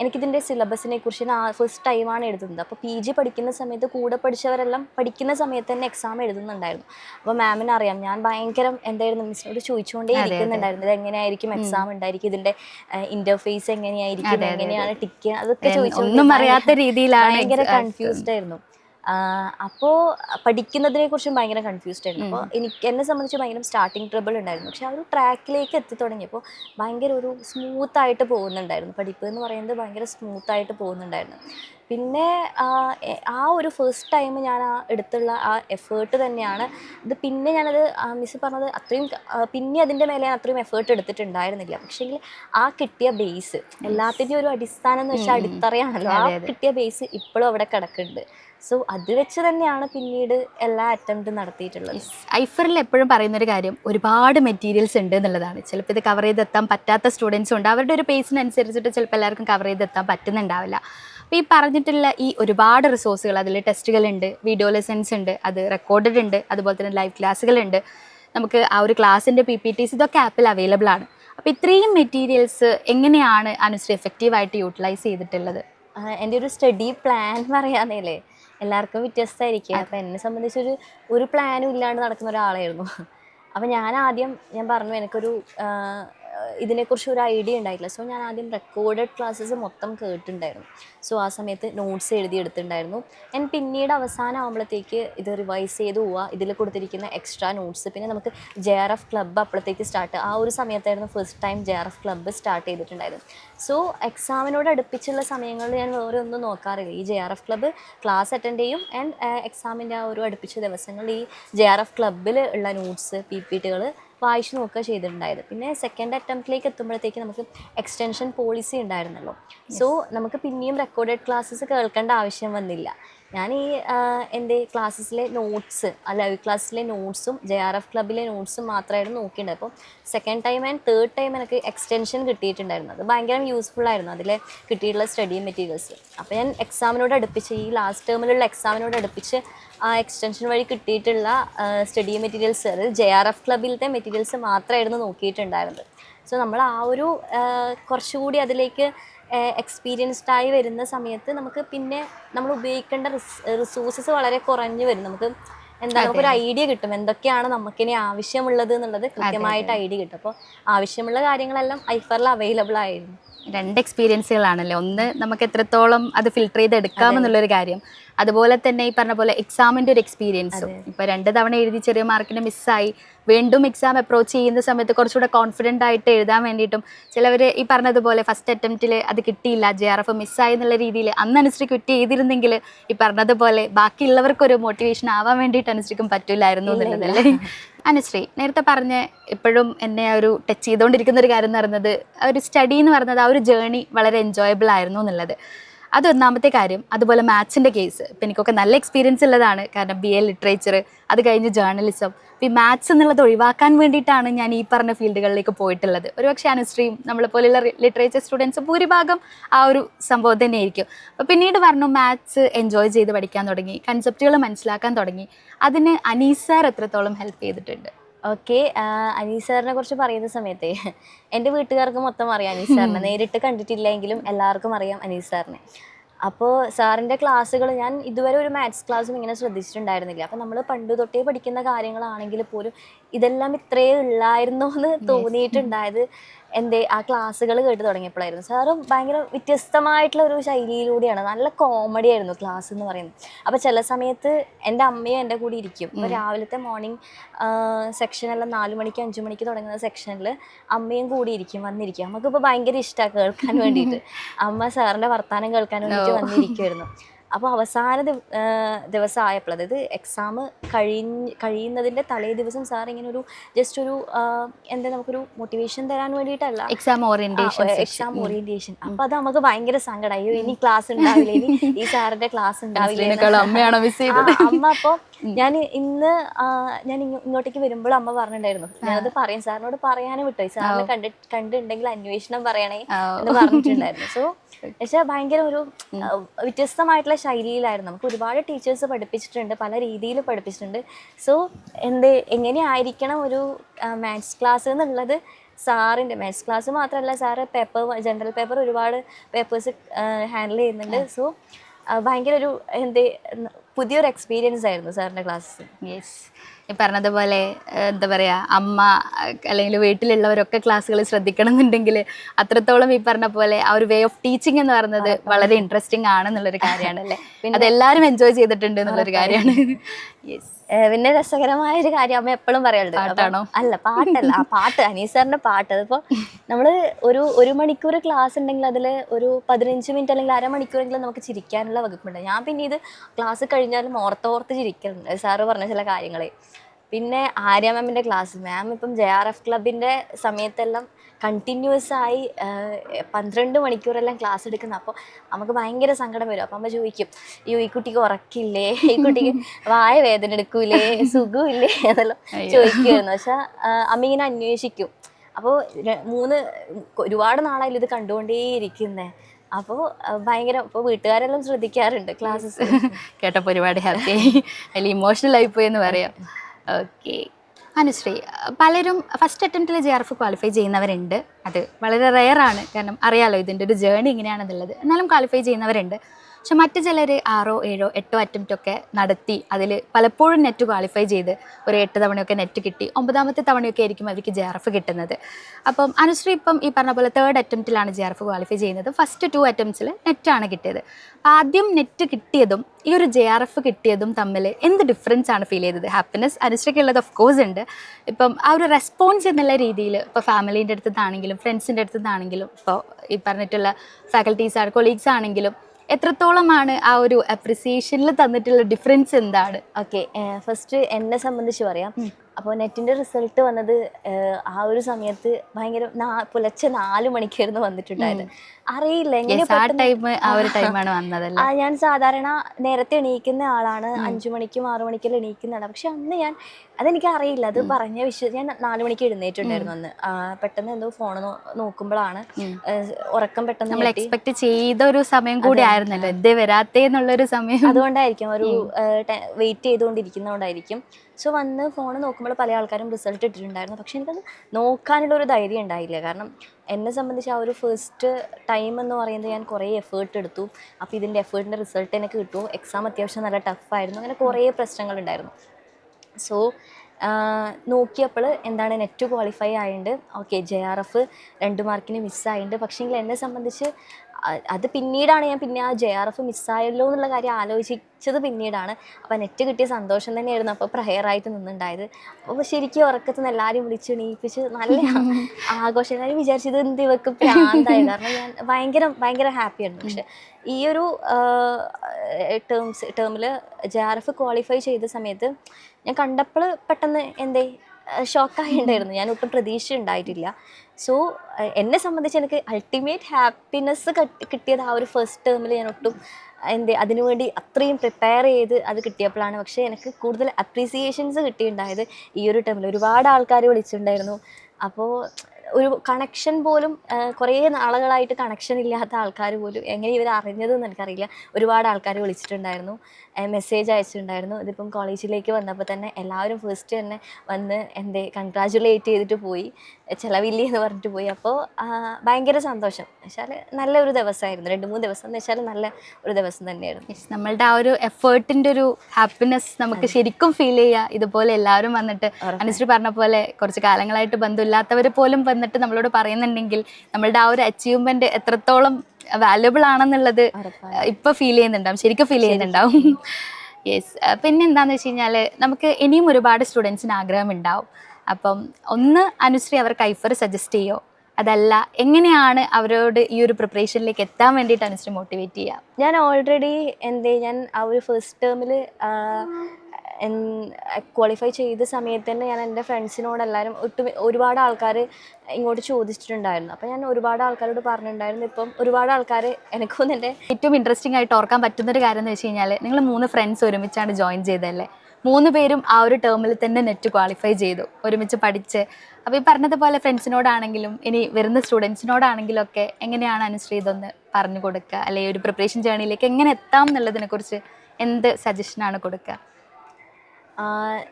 Speaker 2: എനിക്കിതിന്റെ സിലബസിനെ കുറിച്ച് ഞാൻ ഫസ്റ്റ് ടൈമാണ് എഴുതുന്നത്. അപ്പോൾ പി ജി പഠിക്കുന്ന സമയത്ത് കൂടെ പഠിച്ചവരെല്ലാം പഠിക്കുന്ന സമയത്ത് തന്നെ എക്സാം എഴുതുന്നുണ്ടായിരുന്നു. അപ്പോൾ മാമിന് അറിയാം ഞാൻ ഭയങ്കരം എന്തായിരുന്നു മിസ്സിനോട് ചോദിച്ചുകൊണ്ടേ. ഇരിക്കുന്നുണ്ടായിരുന്നു ഇത് എങ്ങനെയായിരിക്കും എക്സാം ഉണ്ടായിരിക്കും? ഇതിന്റെ ഇന്റർഫേസ് എങ്ങനെയായിരിക്കും? എങ്ങനെയാണ് ടിക്ക് അതൊക്കെ
Speaker 1: ഒന്നും അറിയാത്ത രീതിയിലാണ്
Speaker 2: ഭയങ്കര കൺഫ്യൂസ്ഡ് ആയിരുന്നു. അപ്പോൾ പഠിക്കുന്നതിനെ കുറിച്ചും ഭയങ്കര കൺഫ്യൂസ്ഡ് ആയിരുന്നു. അപ്പോൾ എനിക്ക് എന്നെ സംബന്ധിച്ച് ഭയങ്കര സ്റ്റാർട്ടിങ് ട്രബിൾ ഉണ്ടായിരുന്നു. പക്ഷെ ആ ഒരു ട്രാക്കിലേക്ക് എത്തി തുടങ്ങിയപ്പോൾ ഭയങ്കര ഒരു സ്മൂത്ത് ആയിട്ട് പോകുന്നുണ്ടായിരുന്നു. പഠിപ്പ് എന്ന് പറയുന്നത് ഭയങ്കര സ്മൂത്ത് ആയിട്ട് പോകുന്നുണ്ടായിരുന്നു. പിന്നെ ആ, ഒരു ഫസ്റ്റ് ടൈം ഞാൻ ആ എടുത്തുള്ള ആ എഫേർട്ട് തന്നെയാണ്. ഇത് പിന്നെ ഞാനത് മിസ് പറഞ്ഞത് അത്രയും പിന്നെ അതിന്റെ മേലെ ഞാൻ അത്രയും എഫേർട്ട് എടുത്തിട്ടുണ്ടായിരുന്നില്ല. പക്ഷേങ്കിൽ ആ കിട്ടിയ ബേസ് എല്ലാത്തിന്റെയും ഒരു അടിസ്ഥാനം എന്ന് വെച്ചാൽ അടിത്തറയാണല്ലോ. ആ. കിട്ടിയ ബേസ് ഇപ്പോഴും അവിടെ കിടക്കുന്നുണ്ട്. സോ അത് വെച്ച് തന്നെയാണ് പിന്നീട് എല്ലാ അറ്റംപ്റ്റും നടത്തിയിട്ടുള്ളത്.
Speaker 1: ഐഫറിൽ എപ്പോഴും പറയുന്ന ഒരു കാര്യം ഒരുപാട് മെറ്റീരിയൽസ് ഉണ്ട് എന്നുള്ളതാണ്. ചിലപ്പോൾ ഇത് കവർ ചെയ്തെത്താൻ പറ്റാത്ത സ്റ്റുഡൻസും ഉണ്ട്. അവരുടെ ഒരു പേസിനനുസരിച്ചിട്ട് ചിലപ്പോൾ എല്ലാവർക്കും കവർ ചെയ്തെത്താൻ പറ്റുന്നുണ്ടാവില്ല. അപ്പോൾ ഈ പറഞ്ഞിട്ടുള്ള ഈ ഒരുപാട് റിസോഴ്സുകൾ അതിൽ ടെസ്റ്റുകളുണ്ട് വീഡിയോ ലെസൺസ് ഉണ്ട് അത് റെക്കോർഡഡ് ഉണ്ട് അതുപോലെ തന്നെ ലൈവ് ക്ലാസ്സുകളുണ്ട് നമുക്ക് ആ ഒരു ക്ലാസ്സിന്റെ പി പി ടീസ് ഇതൊക്കെ ആപ്പിൽ അവൈലബിൾ ആണ്. അപ്പോൾ ഇത്രയും മെറ്റീരിയൽസ് എങ്ങനെയാണ് അനുശ്രീ എഫക്റ്റീവായിട്ട് യൂട്ടിലൈസ് ചെയ്തിട്ടുള്ളത്?
Speaker 2: എന്റെ ഒരു സ്റ്റഡി പ്ലാൻ പറയാന്നേലേ എല്ലാവർക്കും വ്യത്യസ്തമായിരിക്കും. അപ്പം എന്നെ സംബന്ധിച്ചൊരു ഒരു പ്ലാനും ഇല്ലാണ്ട് നടക്കുന്ന ഒരാളായിരുന്നു. അപ്പം ഞാൻ ആദ്യം ഞാൻ പറഞ്ഞു എനിക്കൊരു ഇതിനെക്കുറിച്ച് ഒരു ഐഡിയ ഉണ്ടായിട്ടില്ല. സോ ഞാൻ ആദ്യം റെക്കോർഡഡ് ക്ലാസ്സസ് മൊത്തം കേട്ടിട്ടുണ്ടായിരുന്നു. സോ ആ സമയത്ത് നോട്ട്സ് എഴുതിയെടുത്തിട്ടുണ്ടായിരുന്നു. ഞാൻ പിന്നീട് അവസാനം ആകുമ്പോഴത്തേക്ക് ഇത് റിവൈസ് ചെയ്ത് പോവുക. ഇതിൽ കൊടുത്തിരിക്കുന്ന എക്സ്ട്രാ നോട്ട്സ് പിന്നെ നമുക്ക് ജെ ആർ എഫ് ക്ലബ്ബ് അപ്പോഴത്തേക്ക് സ്റ്റാർട്ട് ആ ഒരു സമയത്തായിരുന്നു first time J R F club start ചെയ്തിട്ടുണ്ടായിരുന്നു സോ എക്സാമിനോട് അടുപ്പിച്ചുള്ള സമയങ്ങളിൽ ഞാൻ വേറെ ഒന്നും നോക്കാറില്ല. ഈ J R F club class attend ചെയ്യും. ആൻഡ് എക്സാമിന്റെ ആ ഒരു അടുപ്പിച്ച ദിവസങ്ങളിൽ ഈ ജെ ആർ എഫ് ക്ലബ്ബിൽ ഉള്ള നോട്ട്സ് പി പി ടികൾ വായിച്ചു നോക്കുക ചെയ്തിട്ടുണ്ടായത്. പിന്നെ സെക്കൻഡ് അറ്റംപ്റ്റിലേക്ക് എത്തുമ്പോഴത്തേക്ക് നമുക്ക് എക്സ്റ്റൻഷൻ പോളിസി ഉണ്ടായിരുന്നല്ലോ. സോ നമുക്ക് പിന്നെയും റെക്കോർഡഡ് ക്ലാസ്സസ് കേൾക്കേണ്ട ആവശ്യം വന്നില്ല. ഞാൻ ഈ എന്റെ ക്ലാസ്സിലെ നോട്ട്സ് ലൈവ് ക്ലാസ്സിലെ നോട്ട്സും ജെ ആർ എഫ് ക്ലബിലെ നോട്ട്സും മാത്രമായിരുന്നു നോക്കിയിട്ടുണ്ടായത് അപ്പോൾ second time and third time എനിക്ക് എക്സ്റ്റൻഷൻ കിട്ടിയിട്ടുണ്ടായിരുന്നു. അത് ഭയങ്കര യൂസ്ഫുൾ ആയിരുന്നു. അതിൽ കിട്ടിയിട്ടുള്ള സ്റ്റഡി മെറ്റീരിയൽസ് അപ്പോൾ ഞാൻ എക്സാമിനോട് അടുപ്പിച്ച് ഈ ലാസ്റ്റ് ടേമിലുള്ള എക്സാമിനോട് അടുപ്പിച്ച് ആ എക്സ്റ്റൻഷൻ വഴി കിട്ടിയിട്ടുള്ള സ്റ്റഡി മെറ്റീരിയൽസ് അത് ജെ ആർ എഫ് ക്ലബിലത്തെ മെറ്റീരിയൽസ് മാത്രമായിരുന്നു നോക്കിയിട്ടുണ്ടായിരുന്നത്. സോ നമ്മൾ ആ ഒരു കുറച്ചുകൂടി അതിലേക്ക് എക്സ്പീരിയൻസ്ഡ് ആയി വരുന്ന സമയത്ത് നമുക്ക് പിന്നെ നമ്മൾ ഉപയോഗിക്കേണ്ട റിസോഴ്സസ് വളരെ കുറഞ്ഞു വരും. നമുക്ക് എന്താ നമുക്കൊരു ഐഡിയ കിട്ടും. എന്തൊക്കെയാണ് നമുക്കിനി ആവശ്യമുള്ളത് എന്നുള്ളത് കൃത്യമായിട്ട് ഐഡിയ കിട്ടും. അപ്പോൾ ആവശ്യമുള്ള കാര്യങ്ങളെല്ലാം ഐഫറിൽ അവൈലബിൾ ആയിരുന്നു.
Speaker 1: രണ്ട് എക്സ്പീരിയൻസുകളാണല്ലോ ഒന്ന് നമുക്ക് എത്രത്തോളം അത് ഫിൽട്ടർ ചെയ്ത് എടുക്കാമെന്നുള്ളൊരു കാര്യം. അതുപോലെ തന്നെ ഈ പറഞ്ഞ പോലെ എക്സാമിന്റെ ഒരു എക്സ്പീരിയൻസും ഇപ്പം രണ്ട് തവണ എഴുതി ചെറിയ മാർക്കിന് മിസ്സായി വീണ്ടും എക്സാം അപ്രോച്ച് ചെയ്യുന്ന സമയത്ത് കുറച്ചുകൂടെ കോൺഫിഡന്റ് ആയിട്ട് എഴുതാൻ വേണ്ടിയിട്ടും ചിലവർ ഈ പറഞ്ഞതുപോലെ ഫസ്റ്റ് അറ്റംപ്റ്റിൽ അത് കിട്ടിയില്ല ജെ ആർ എഫ് മിസ്സായി എന്നുള്ള രീതിയിൽ അന്ന് അനുസരിച്ച് ക്വിറ്റ് ചെയ്തിരുന്നെങ്കിൽ ഈ പറഞ്ഞതുപോലെ ബാക്കിയുള്ളവർക്കൊരു മോട്ടിവേഷൻ ആവാൻ വേണ്ടിയിട്ട് അനുസരിക്കും പറ്റില്ലായിരുന്നു എന്നുള്ളതല്ലേ? അനുശ്രീ നേരത്തെ പറഞ്ഞ എപ്പോഴും എന്നെ ഒരു ടച്ച് ചെയ്തുകൊണ്ടിരിക്കുന്ന ഒരു കാര്യം എന്ന് പറയുന്നത് ഒരു സ്റ്റഡി എന്ന് പറയുന്നത് ആ ഒരു ജേണി വളരെ എൻജോയബിൾ ആയിരുന്നു എന്നുള്ളത്. അത് ഒന്നാമത്തെ കാര്യം. അതുപോലെ മാത്സിന്റെ കേസ് ഇപ്പം എനിക്കൊക്കെ നല്ല എക്സ്പീരിയൻസ് ഉള്ളതാണ്. കാരണം ബി എ ലിറ്ററേച്ചർ അത് കഴിഞ്ഞ് ജേർണലിസം ഈ മാത്സ് എന്നുള്ളത് ഒഴിവാക്കാൻ വേണ്ടിയിട്ടാണ് ഞാൻ ഈ പറഞ്ഞ ഫീൽഡുകളിലേക്ക് പോയിട്ടുള്ളത്. ഒരുപക്ഷെ അനുശ്രീയും നമ്മളെ പോലെയുള്ള ലിറ്ററേച്ചർ സ്റ്റുഡൻസ് ഭൂരിഭാഗം ആ ഒരു സംഭവം തന്നെയായിരിക്കും. അപ്പോൾ പിന്നീട് പറഞ്ഞു മാത്സ് എൻജോയ് ചെയ്ത് പഠിക്കാൻ തുടങ്ങി. കൺസെപ്റ്റുകൾ മനസ്സിലാക്കാൻ തുടങ്ങി. അതിന് അനീസാർ എത്രത്തോളം ഹെൽപ്പ് ചെയ്തിട്ടുണ്ട്?
Speaker 2: ഓക്കെ അനീസ് സാറിനെ കുറിച്ച് പറയുന്ന സമയത്തെ [LAUGHS] എന്റെ വീട്ടുകാർക്ക് മൊത്തം അറിയാം അനീസ് സാറിനെ. [LAUGHS] നേരിട്ട് കണ്ടിട്ടില്ലെങ്കിലും എല്ലാവർക്കും അറിയാം അനീസ് സാറിനെ. അപ്പോൾ സാറിന്റെ ക്ലാസ്സുകൾ ഞാൻ ഇതുവരെ ഒരു മാത്സ് ക്ലാസ്സും ഇങ്ങനെ ശ്രദ്ധിച്ചിട്ടുണ്ടായിരുന്നില്ല. അപ്പോൾ നമ്മൾ പണ്ട് തൊട്ടേ പഠിക്കുന്ന കാര്യങ്ങളാണെങ്കിൽ പോലും ഇതെല്ലാം ഇത്രയേ ഉള്ളായിരുന്നോ എന്ന് തോന്നിയിട്ടുണ്ടായത് എന്റെ ആ ക്ലാസ്സുകൾ കേട്ട് തുടങ്ങിയപ്പോഴായിരുന്നു സാറ് ഭയങ്കര വ്യത്യസ്തമായിട്ടുള്ള ഒരു ശൈലിയിലൂടെയാണ് നല്ല കോമഡി ആയിരുന്നു ക്ലാസ് എന്ന് പറയുന്നത്. അപ്പോൾ ചില സമയത്ത് എന്റെ അമ്മയും എന്റെ കൂടെ ഇരിക്കും. അപ്പോൾ രാവിലത്തെ മോർണിംഗ് സെക്ഷനെല്ലാം നാല് മണിക്ക് അഞ്ച് മണിക്ക് തുടങ്ങുന്ന സെക്ഷനിൽ അമ്മയും കൂടി ഇരിക്കും വന്നിരിക്കും. നമുക്കിപ്പോൾ ഭയങ്കര ഇഷ്ടമാണ് കേൾക്കാൻ വേണ്ടിയിട്ട്. [LAUGHS] അമ്മ സാറിന്റെ വർത്തമാനം കേൾക്കാൻ വേണ്ടിയിട്ട് വന്നിരിക്കുമായിരുന്നു അപ്പോൾ അവസാന ദിവ ദിവസം ആയപ്പോൾ അതായത് എക്സാം കഴിഞ്ഞ് കഴിയുന്നതിന്റെ തലേ ദിവസം സാർ ഇങ്ങനെ ഒരു ജസ്റ്റ് ഒരു എന്താ നമുക്കൊരു മോട്ടിവേഷൻ തരാൻ വേണ്ടിയിട്ടല്ല.
Speaker 1: എക്സാം ഓറിയന്റേഷൻ
Speaker 2: എക്സാം ഓറിയന്റേഷൻ അപ്പം അത് നമുക്ക് ഭയങ്കര സങ്കടം അയ്യോ ഇനി ക്ലാസ് ഉണ്ടാവില്ല? ഇനി ഈ സാറിന്റെ ക്ലാസ് ഉണ്ടാവില്ല? അമ്മ അപ്പൊ ഞാൻ ഇന്ന് ഞാൻ ഇങ്ങോ- ഇങ്ങോട്ടേക്ക് വരുമ്പോൾ അമ്മ പറഞ്ഞിട്ടുണ്ടായിരുന്നു ഞാനത് പറയാം സാറിനോട് പറയാനും വിട്ടു സാറിനെ കണ്ടി കണ്ടിട്ടുണ്ടെങ്കിൽ അന്വേഷണം പറയണേ എന്ന് പറഞ്ഞിട്ടുണ്ടായിരുന്നു. സോ പക്ഷെ ഭയങ്കര ഒരു വ്യത്യസ്തമായിട്ടുള്ള ശൈലിയിലായിരുന്നു. നമുക്ക് ഒരുപാട് ടീച്ചേഴ്സ് പഠിപ്പിച്ചിട്ടുണ്ട് പല രീതിയിൽ പഠിപ്പിച്ചിട്ടുണ്ട്. സോ എന്ത് എങ്ങനെയായിരിക്കണം ഒരു മാത്സ് ക്ലാസ് എന്നുള്ളത് സാറിന്റെ മാത്സ് ക്ലാസ് മാത്രമല്ല സാറ് പേപ്പർ ജനറൽ പേപ്പർ ഒരുപാട് പേപ്പേഴ്സ് ഹാൻഡിൽ ചെയ്യുന്നുണ്ട്. സോ ഭയങ്കര ഒരു എന്ത് പുതിയൊരു എക്സ്പീരിയൻസ് ആയിരുന്നു സാറിന്റെ ക്ലാസ്
Speaker 1: യെസ് ഈ പറഞ്ഞതുപോലെ എന്താ പറയുക അമ്മ അല്ലെങ്കിൽ വീട്ടിലുള്ളവരൊക്കെ ക്ലാസ്സുകൾ ശ്രദ്ധിക്കണം എന്നുണ്ടെങ്കിൽ അത്രത്തോളം ഈ പറഞ്ഞ പോലെ ആ ഒരു വേ ഓഫ് ടീച്ചിങ് എന്ന് പറയുന്നത് വളരെ ഇൻട്രസ്റ്റിംഗ് ആണെന്നുള്ളൊരു കാര്യമാണ് കാര്യമാണല്ലേ [LAUGHS] അതെല്ലാവരും എൻജോയ് ചെയ്തിട്ടുണ്ട് എന്നുള്ളൊരു കാര്യമാണ്. [LAUGHS] യെസ്
Speaker 2: പിന്നെ രസകരമായ ഒരു കാര്യം അമ്മ എപ്പോഴും പറയാറുണ്ട്? അല്ല പാട്ടല്ല. ആ പാട്ട് അനീസാറിന്റെ പാട്ട്. അതിപ്പോ നമ്മൾ ഒരു ഒരു മണിക്കൂർ ക്ലാസ് ഉണ്ടെങ്കിൽ അതിൽ ഒരു പതിനഞ്ച് മിനിറ്റ് അല്ലെങ്കിൽ അരമണിക്കൂറെങ്കിലും നമുക്ക് ചിരിക്കാനുള്ള വകുപ്പുണ്ട്. ഞാൻ പിന്നെ ഇത് ക്ലാസ് കഴിഞ്ഞാലും ഓർത്തോർത്ത് ചിരിക്കുന്നുണ്ട് സാറ് പറഞ്ഞ ചില കാര്യങ്ങളെ. പിന്നെ ആര്യ മാമിന്റെ ക്ലാസ്. മാം ഇപ്പം ജെ ആർ എഫ് ക്ലബിന്റെ സമയത്തെല്ലാം കണ്ടിന്യൂസ് ആയി പന്ത്രണ്ട് മണിക്കൂറെല്ലാം ക്ലാസ് എടുക്കുന്ന അപ്പോൾ നമുക്ക് ഭയങ്കര സങ്കടം വരും. അപ്പം അമ്മ ചോദിക്കും അയ്യോ ഈ കുട്ടിക്ക് ഉറക്കില്ലേ? ഈ കുട്ടിക്ക് വായ വേദന എടുക്കൂലേ? സുഖമില്ലേ? എന്നെല്ലാം ചോദിക്കുമായിരുന്നു പക്ഷെ അമ്മ ഇങ്ങനെ അന്വേഷിക്കും. അപ്പോൾ മൂന്ന് ഒരുപാട് നാളായാലും ഇത് കണ്ടുകൊണ്ടേയിരിക്കുന്നേ. അപ്പോൾ ഭയങ്കര ഇപ്പോൾ വീട്ടുകാരെല്ലാം ശ്രദ്ധിക്കാറുണ്ട് ക്ലാസ്സസ്
Speaker 1: കേട്ടപ്പോൾ ഒരുപാട് ഹാപ്പിയായി അതിൽ ഇമോഷണൽ ആയിപ്പോയി എന്ന് പറയാം. [LAUGHS] ഓക്കെ അനുശ്രീ പലരും ഫസ്റ്റ് അറ്റംപ്റ്റിൽ ജെ ആർ എഫ് ക്വാളിഫൈ ചെയ്യുന്നവരുണ്ട്. അത് വളരെ റെയർ ആണ്. കാരണം അറിയാലോ ഇതിന്റെ ഒരു ജേണി ഇങ്ങനെയാണെന്നുള്ളത്. എന്നാലും ക്വാളിഫൈ ചെയ്യുന്നവരുണ്ട്. പക്ഷെ മറ്റു ചിലർ ആറോ ഏഴോ എട്ടോ അറ്റംപ്റ്റ് ഒക്കെ നടത്തി അതിൽ പലപ്പോഴും നെറ്റ് ക്വാളിഫൈ ചെയ്ത് ഒരു എട്ട് തവണയൊക്കെ നെറ്റ് കിട്ടി. ഒമ്പതാമത്തെ തവണയൊക്കെ ആയിരിക്കും അവർക്ക് ജെ ആർ എഫ് കിട്ടുന്നത്. അപ്പം അനുശ്രീ ഇപ്പം ഈ പറഞ്ഞ പോലെ തേർഡ് അറ്റംപ്റ്റിലാണ് ജെ ആർ എഫ് ക്വാളിഫൈ ചെയ്യുന്നത്. ഫസ്റ്റ് ടു അറ്റംപ്റ്റ്സിൽ നെറ്റാണ് കിട്ടിയത്. ആദ്യം നെറ്റ് കിട്ടിയതും ഈ ഒരു ജെ ആർ എഫ് കിട്ടിയതും തമ്മിൽ എന്ത് ഡിഫറൻസ് ആണ് ഫീൽ ചെയ്തത്? ഹാപ്പിനെസ് അനുശ്രീക്കുള്ളത് ഓഫ് കോഴ്സ് ഉണ്ട്. ഇപ്പം ആ ഒരു റെസ്പോൺസ് എന്നുള്ള രീതിയിൽ ഇപ്പോൾ ഫാമിലീന്റെ അടുത്തു നിന്നാണെങ്കിലും ഫ്രണ്ട്സിന്റെ അടുത്തു നിന്നാണെങ്കിലും ഇപ്പോൾ ഈ പറഞ്ഞിട്ടുള്ള ഫാക്കൽറ്റീസ് ആണ് കൊളീഗ്സ് ആണെങ്കിലും എത്രത്തോളമാണ് ആ ഒരു അപ്രിസിയേഷനിൽ തന്നിട്ടുള്ള ഡിഫറൻസ് എന്താണ്
Speaker 2: ഓക്കെ ഫസ്റ്റ് എന്നെ സംബന്ധിച്ച് പറയാം. അപ്പോൾ നെറ്റിന്റെ റിസൾട്ട് വന്നത് ആ ഒരു സമയത്ത് ഭയങ്കര പുലർച്ചെ നാല് മണിക്കായിരുന്നു വന്നിട്ടുണ്ടായത്. അറിയില്ല എങ്ങനെ ഞാൻ സാധാരണ നേരത്തെ എണീക്കുന്ന ആളാണ്. അഞ്ചു മണിക്കും ആറു മണിക്കും എണീക്കുന്നതാണ്. പക്ഷെ അന്ന് ഞാൻ അതെനിക്ക് അറിയില്ല. അത് പറഞ്ഞ വിശ്വ ഞാൻ നാലു മണിക്ക് എഴുന്നേറ്റുണ്ടായിരുന്നു അന്ന്. പെട്ടെന്ന് എന്തോ ഫോൺ നോക്കുമ്പോഴാണ് ഉറക്കം പെട്ടെന്ന്
Speaker 1: നമ്മൾ. എക്സ്പെക്ട് ചെയ്ത ഒരു സമയം കൂടി ആയിരുന്നല്ലോ. എന്തേ വരാത്തേ എന്നുള്ളൊരു സമയം.
Speaker 2: അതുകൊണ്ടായിരിക്കും ഒരു വെയിറ്റ് ചെയ്തുകൊണ്ടിരിക്കുന്നതുകൊണ്ടായിരിക്കും. സോ വന്ന് ഫോൺ നോക്കുമ്പോൾ പല ആൾക്കാരും റിസൾട്ട് ഇട്ടിട്ടുണ്ടായിരുന്നു. പക്ഷേ എനിക്കത് നോക്കാനുള്ള ഒരു ധൈര്യം ഉണ്ടായില്ല. കാരണം എന്നെ സംബന്ധിച്ച് ആ ഒരു ഫസ്റ്റ് ടൈം എന്ന് പറയുന്നത് ഞാൻ കുറേ എഫേർട്ട് എടുത്തു. അപ്പോൾ ഇതിന്റെ എഫേർട്ടിന്റെ റിസൾട്ട് എനിക്ക് കിട്ടുമോ എക്സാം അത്യാവശ്യം നല്ല ടഫായിരുന്നു അങ്ങനെ കുറേ പ്രശ്നങ്ങളുണ്ടായിരുന്നു സോ നോക്കിയപ്പോൾ എന്താണ് നെറ്റ് ക്വാളിഫൈ ആയിട്ടുണ്ട് ഓക്കെ ജെ ആർ എഫ് രണ്ട് മാർക്കിന് മിസ്സായിട്ടുണ്ട് പക്ഷേങ്കിൽ എന്നെ സംബന്ധിച്ച് അത് പിന്നീടാണ് ഞാൻ പിന്നെ ആ ജെ ആർ എഫ് മിസ്സായല്ലോ എന്നുള്ള കാര്യം ആലോചിച്ചത് പിന്നീടാണ്. അപ്പോൾ നെറ്റ് കിട്ടിയ സന്തോഷം തന്നെയായിരുന്നു അപ്പോൾ പ്രയറായിട്ട് നിന്നുണ്ടായത്. അപ്പോൾ ശരിക്കും ഉറക്കത്തിൽ നിന്ന് എല്ലാവരും വിളിച്ച് എണീപ്പിച്ച് നല്ല [LAUGHS] ആഘോഷം ഞാൻ വിചാരിച്ചത് എന്ത് ഇവർക്ക് പ്രാന്തായി കാരണം ഞാൻ ഭയങ്കര ഭയങ്കര ഹാപ്പിയായിരുന്നു പക്ഷെ ഈ ഒരു ടേംസ് ടേമിൽ ജെ ആർ എഫ് ക്വാളിഫൈ ചെയ്ത സമയത്ത് ഞാൻ കണ്ടപ്പോൾ പെട്ടെന്ന് എന്തേ ഷോക്കായിട്ടുണ്ടായിരുന്നു ഞാൻ ഒട്ടും പ്രതീക്ഷ ഉണ്ടായിട്ടില്ല. സോ എന്നെ സംബന്ധിച്ച് എനിക്ക് അൾട്ടിമേറ്റ് ഹാപ്പിനെസ് കിട്ടിയത് ആ ഒരു ഫസ്റ്റ് ടേമിൽ ഞാൻ ഒട്ടും എന്ത് അതിനുവേണ്ടി അത്രയും പ്രിപ്പയർ ചെയ്ത് അത് കിട്ടിയപ്പോഴാണ്. പക്ഷേ എനിക്ക് കൂടുതൽ അപ്രീസിയേഷൻസ് കിട്ടിയിട്ടുണ്ടായത് ഈ ഒരു ടേമിൽ ഒരുപാട് ആൾക്കാർ വിളിച്ചിട്ടുണ്ടായിരുന്നു. അപ്പോൾ ഒരു കണക്ഷൻ പോലും കുറേ നാളുകളായിട്ട് കണക്ഷൻ ഇല്ലാത്ത ആൾക്കാർ പോലും എങ്ങനെ ഇവർ അറിഞ്ഞതെന്ന് എനിക്കറിയില്ല. ഒരുപാട് ആൾക്കാർ വിളിച്ചിട്ടുണ്ടായിരുന്നു. മെസ്സേജ് അയച്ചിട്ടുണ്ടായിരുന്നു. ഇതിപ്പം കോളേജിലേക്ക് വന്നപ്പോൾ തന്നെ എല്ലാവരും ഫസ്റ്റ് തന്നെ വന്ന് എന്റെ കൺഗ്രാജുലേറ്റ് ചെയ്തിട്ട് പോയി. ചിലവില്ല എന്ന് പറഞ്ഞിട്ട് പോയി. അപ്പോൾ ഭയങ്കര സന്തോഷം. വെച്ചാൽ നല്ലൊരു ദിവസമായിരുന്നു. രണ്ട് മൂന്ന് ദിവസം എന്ന് വെച്ചാൽ നല്ല ഒരു ദിവസം തന്നെയായിരുന്നു.
Speaker 1: നമ്മളുടെ ആ ഒരു എഫേർട്ടിന്റെ ഒരു ഹാപ്പിനെസ് നമുക്ക് ശരിക്കും ഫീൽ ചെയ്യുക ഇതുപോലെ എല്ലാവരും വന്നിട്ട് അനുശ്രീ പറഞ്ഞ പോലെ കുറച്ച് കാലങ്ങളായിട്ട് ബന്ധമില്ലാത്തവർ പോലും വന്നിട്ട് നമ്മളോട് പറയുന്നുണ്ടെങ്കിൽ നമ്മളുടെ ആ ഒരു അച്ചീവ്മെന്റ് എത്രത്തോളം വാല്യുബിൾ ആണെന്നുള്ളത്. ഇപ്പൊ ഫീൽ ചെയ്യുന്നുണ്ടാവും. ശരിക്കും ഫീൽ ചെയ്യുന്നുണ്ടാവും. യെസ് പിന്നെ എന്താന്ന് വെച്ച് കഴിഞ്ഞാൽ നമുക്ക് ഇനിയും ഒരുപാട് സ്റ്റുഡൻസിന് ആഗ്രഹം ഉണ്ടാവും അപ്പം ഒന്ന് അനുശ്രീ അവർക്ക് ഐഫർ സജസ്റ്റ് ചെയ്യോ? അതല്ല എങ്ങനെയാണ് അവരോട് ഈ ഒരു പ്രിപ്പറേഷനിലേക്ക് എത്താൻ വേണ്ടിയിട്ട് അനുശ്രീ മോട്ടിവേറ്റ് ചെയ്യുക
Speaker 2: ഞാൻ ഓൾറെഡി എന്തേ ഞാൻ ആ ഒരു ഫസ്റ്റ് ടേമിൽ ക്വാളിഫൈ ചെയ്ത സമയത്ത് തന്നെ ഞാൻ എന്റെ ഫ്രണ്ട്സിനോട് എല്ലാവരും ഒട്ടും ഒരുപാട് ആൾക്കാർ ഇങ്ങോട്ട് ചോദിച്ചിട്ടുണ്ടായിരുന്നു. അപ്പോൾ ഞാൻ ഒരുപാട് ആൾക്കാരോട് പറഞ്ഞിട്ടുണ്ടായിരുന്നു. ഇപ്പം ഒരുപാട് ആൾക്കാർ എനിക്കൊന്നും എന്റെ
Speaker 1: ഏറ്റവും ഇൻട്രസ്റ്റിംഗ് ആയിട്ട് ഓർക്കാൻ പറ്റുന്നൊരു കാര്യം എന്ന് വെച്ച് കഴിഞ്ഞാൽ നിങ്ങൾ മൂന്ന് ഫ്രണ്ട്സ് ഒരുമിച്ചാണ് ജോയിൻ ചെയ്തതല്ലേ? മൂന്ന് പേരും ആ ഒരു ടേമിൽ തന്നെ നെറ്റ് ക്വാളിഫൈ ചെയ്തു. ഒരുമിച്ച് പഠിച്ച്. അപ്പോൾ ഈ പറഞ്ഞതുപോലെ ഫ്രണ്ട്സിനോടാണെങ്കിലും ഇനി വരുന്ന സ്റ്റുഡൻസിനോടാണെങ്കിലും ഒക്കെ എങ്ങനെയാണ് അനുശ്രീ ഇതൊന്ന് പറഞ്ഞു കൊടുക്കുക അല്ലെങ്കിൽ ഒരു പ്രിപ്പറേഷൻ ജേണിയിലേക്ക് എങ്ങനെ എത്താം എന്നുള്ളതിനെക്കുറിച്ച് എന്ത് സജഷനാണ് കൊടുക്കുക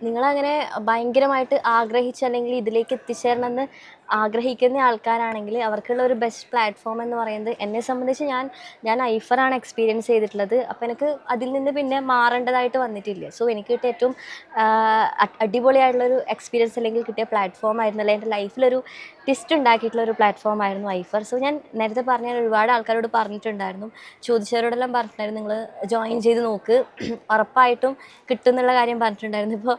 Speaker 2: നിങ്ങളങ്ങനെ ഭയങ്കരമായിട്ട് ആഗ്രഹിച്ച് അല്ലെങ്കിൽ ഇതിലേക്ക് എത്തിച്ചേരണമെന്ന് ആഗ്രഹിക്കുന്ന ആൾക്കാരാണെങ്കിൽ അവർക്കുള്ള ഒരു ബെസ്റ്റ് പ്ലാറ്റ്ഫോം എന്ന് പറയുന്നത് എന്നെ സംബന്ധിച്ച് ഞാൻ ഞാൻ ഐഫറാണ് എക്സ്പീരിയൻസ് ചെയ്തിട്ടുള്ളത്. അപ്പോൾ എനിക്ക് അതിൽ നിന്ന് പിന്നെ മാറേണ്ടതായിട്ട് വന്നിട്ടില്ല. സോ എനിക്ക് കിട്ടിയ ഏറ്റവും അടിപൊളിയായിട്ടുള്ളൊരു എക്സ്പീരിയൻസ് അല്ലെങ്കിൽ കിട്ടിയ പ്ലാറ്റ്ഫോം ആയിരുന്നു അല്ലെങ്കിൽ എന്റെ ലൈഫിലൊരു ടിസ്റ്റ് ഉണ്ടാക്കിയിട്ടുള്ള ഒരു പ്ലാറ്റ്ഫോം ആയിരുന്നു ഐഫർ. സോ ഞാൻ നേരത്തെ പറഞ്ഞ ഒരുപാട് ആൾക്കാരോട് പറഞ്ഞിട്ടുണ്ടായിരുന്നു. ചോദിച്ചവരോടെല്ലാം പറഞ്ഞിട്ടുണ്ടായിരുന്നു. നിങ്ങൾ ജോയിൻ ചെയ്ത് നോക്ക്. [CLEARS THROAT] ഉറപ്പായിട്ടും കിട്ടുന്നുള്ള കാര്യം പറഞ്ഞിട്ടുണ്ടായിരുന്നു. ഇപ്പോൾ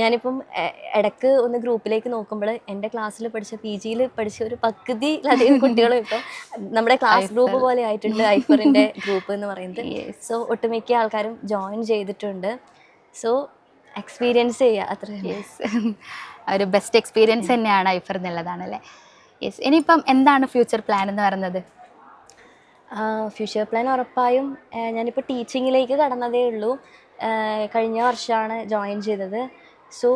Speaker 2: ഞാനിപ്പം ഇടയ്ക്ക് ഒന്ന് ഗ്രൂപ്പിലേക്ക് നോക്കുമ്പോൾ എന്റെ ക്ലാസ്സിൽ പഠിച്ച പി ജിയിൽ പഠിച്ച ഒരു പകുതിയിലധികം [LAUGHS] കുട്ടികളും ഇപ്പം നമ്മുടെ ക്ലാസ് ഗ്രൂപ്പ് പോലെ ആയിട്ടുണ്ട്. ഐഫറിന്റെ [LAUGHS] ഗ്രൂപ്പ് എന്ന് പറയുന്നത്. സോ ഒട്ടുമിക്ക ആൾക്കാരും ജോയിൻ ചെയ്തിട്ടുണ്ട്. സോ എക്സ്പീരിയൻസ് ചെയ്യുക അത്ര [LAUGHS]
Speaker 1: ഒരു ബെസ്റ്റ് എക്സ്പീരിയൻസ് തന്നെയാണ് ഐഫർ എന്നുള്ളതാണല്ലേ? യെസ് ഇനിയിപ്പം എന്താണ് ഫ്യൂച്ചർ പ്ലാൻ എന്ന് പറയുന്നത്?
Speaker 2: ഫ്യൂച്ചർ പ്ലാൻ ഉറപ്പായും ഞാനിപ്പോൾ ടീച്ചിങ്ങിലേക്ക് കടന്നതേ ഉള്ളൂ. കഴിഞ്ഞ വർഷമാണ് ജോയിൻ ചെയ്തത്. സോ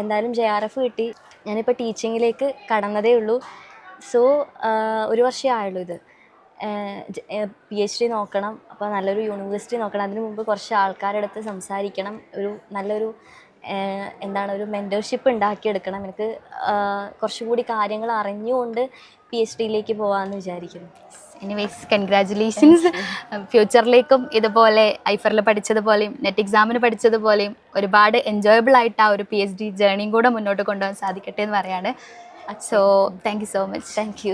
Speaker 2: എന്തായാലും ജെ ആർ എഫ് കിട്ടി. ഞാനിപ്പോൾ ടീച്ചിങ്ങിലേക്ക് കടന്നതേ ഉള്ളൂ. സോ ഒരു വർഷമേ ആയുള്ളൂ ഇത്. പി എച്ച് ഡി നോക്കണം. അപ്പോൾ നല്ലൊരു യൂണിവേഴ്സിറ്റി നോക്കണം. അതിന് മുമ്പ് കുറച്ച് ആൾക്കാരുടെ അടുത്ത് സംസാരിക്കണം. ഒരു നല്ലൊരു എന്താണ് ഒരു മെന്റർഷിപ്പ് ഉണ്ടാക്കിയെടുക്കണം. എനിക്ക് കുറച്ചുകൂടി കാര്യങ്ങൾ അറിഞ്ഞുകൊണ്ട് പി എച്ച് ഡിയിലേക്ക് പോകാമെന്ന് വിചാരിക്കുന്നു.
Speaker 1: എനിവേസ് കൺഗ്രാറ്റുലേഷൻസ് ഫ്യൂച്ചറിലേക്കും ഇതുപോലെ ഐഫറിൽ പഠിച്ചതുപോലെയും നെറ്റ് എക്സാമിന് പഠിച്ചതുപോലെയും ഒരുപാട് എൻജോയബിൾ ആയിട്ട് ആ ഒരു പി എച്ച് ഡി ജേണിയും കൂടെ മുന്നോട്ട് കൊണ്ടുപോകാൻ സാധിക്കട്ടെ എന്ന് പറയാണ്. So thank you so much
Speaker 2: thank you